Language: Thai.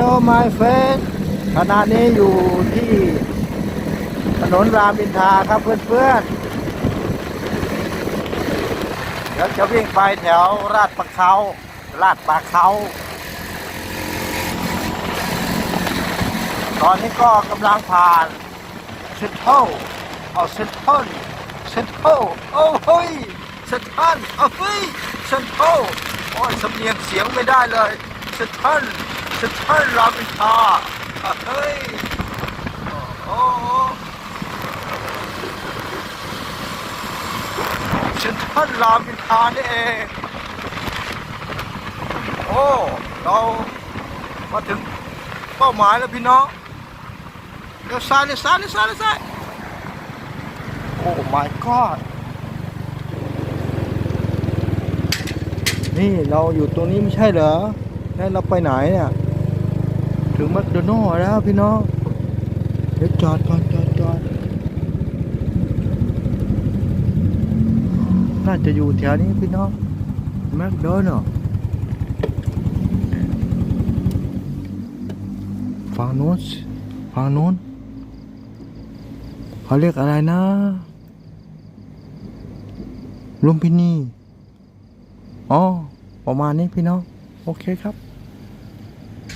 Hello my friend ขณะนี้อยู่ที่ถนนรามอินทาครับเพื่อนๆแล้วจะวิ่งไปแถวลาดปะเขาลาดปะเขาตอนนี้ก็กำลังผ่านเซนทรัลเอาเซนทรัลเซนทรัลโอ้เฮ้ยเซนทรัลเอาเฮ้ยเซนทรัลโอ้ยสำเนียงเสียงไม่ได้เลยเซนทรัล เซนทรัลรามอินทาเฮ้ยโอ้โหเซนทรัลรามินทานี่เองโอ้เรามาถึงเป้าหมายแล้วพี่น้องเลี้ยวซ้ายเลยซ้ายเลยซ้ายเลยซ้ายโอ้ my god นี่เราอยู่ตรงนี้ไม่ใช่เหรอแล้วเราไปไหนเนี่ย ถึงแมคโดนัลด์แล้วพี่น้อง เดี๋ยวจอดก่อนจอดจอดน่าจะอยู่แถวนี้พี่น้องแมคโดนัลด์ฝั่งโน้นฝั่งโน้นเขาเรียกอะไรนะลุมพินีอ๋อประมาณนี้พี่น้อง โอเคครับ